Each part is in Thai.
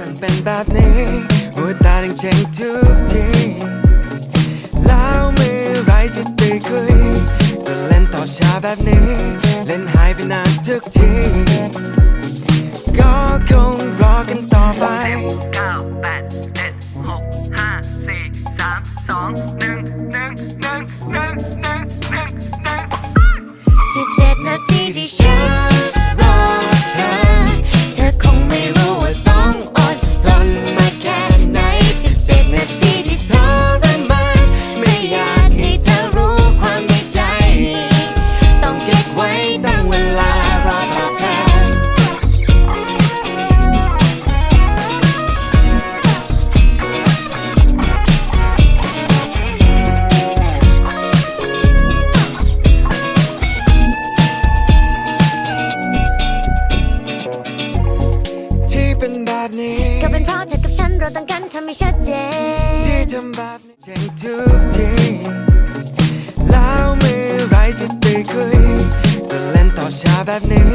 ต้องเป็นแบบนี้หัวตาต้องเจ๊งทุกทีแล้วเมื่อไรจะได้คุยก็เล่นต่อช้าแบบนี้ เล่นหายไปนานทุกที ก็คงรอกันต่อไปเก้าแปดเจ็ดหกห้าสี่สามสองหนึ่งหนึ่งหนึ่งหนึ่งหนึ่งหนึ่งหนึ่งสิบเจ็ดนาทีที่ฉัน แบบนี้ก็เป็นเพราะเธอกับฉันเราต้องการทำให้ชัดเจนที่ทำแบบนี้เจ๊งทุกทีแล้วเมื่อไรจะได้คุยก็เล่นต่อช้าแบบนี้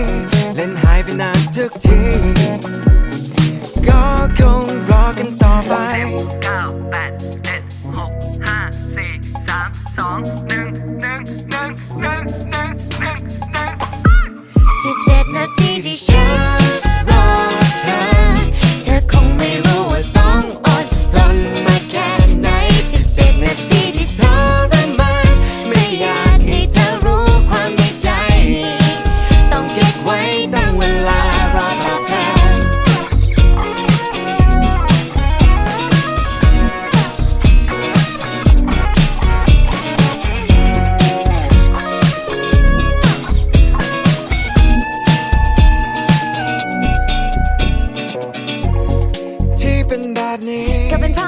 เล่นหายไปนานทุกทีก็คงรอกันต่อไปเก้าแปดเจ็ดหกห้าสี่สามสองหนึ่งหนึ่งหนึ่งหนึ่งหนึ่งหนึ่งหนึ่งสิบเจ็ดนาทีที่ฉัน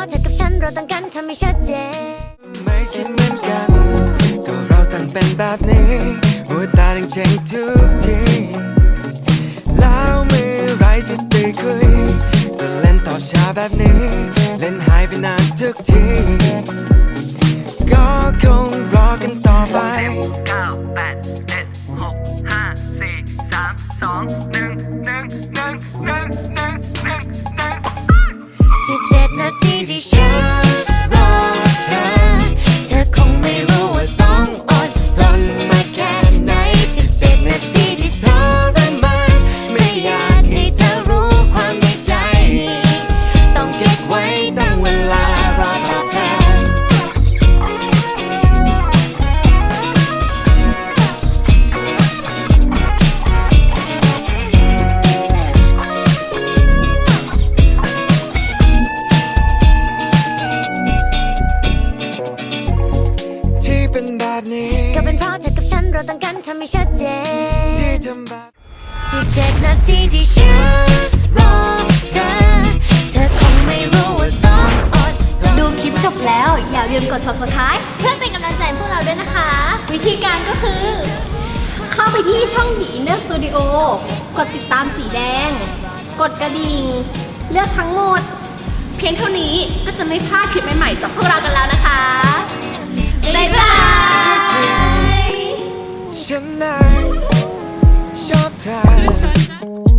เธอกับฉันเราต้องการทำให้ชัดเจนไม่คิดเหมือนกันก็เราต่างเป็นแบบนี้หัวตาต้องเจงทุกทีแล้วเมื่อไรจะได้คุยก็เล่นต่อช้าแบบนี้ เล่นหายไปนานทุกทีก็คงรอกันต่อไปเก้าแปดเจ็ดหกห้าสี่สามสองหนึ่ง จ็ด เราต้องการทำให้ชัดเจนสิบเจ็ดนาทีที่ฉันรอเธอเธอคงไม่รู้ว่าต้องอดทนดูคลิปจบแล้ว อย่าลืมกด subscribe เพื่อเป็นกำลังใจพวกเราด้วยนะคะ วิธีการก็คือ เข้าไปที่ช่องผีเลือสตูดิโอกดติดตามสีแดง กดกระดิ่ง เลือกทั้งหมด เพียงเท่านี้ก็จะไม่พลาดคลิปใหม่ๆจากพวกเรากันแล้วนะคะบ๊ายบาย you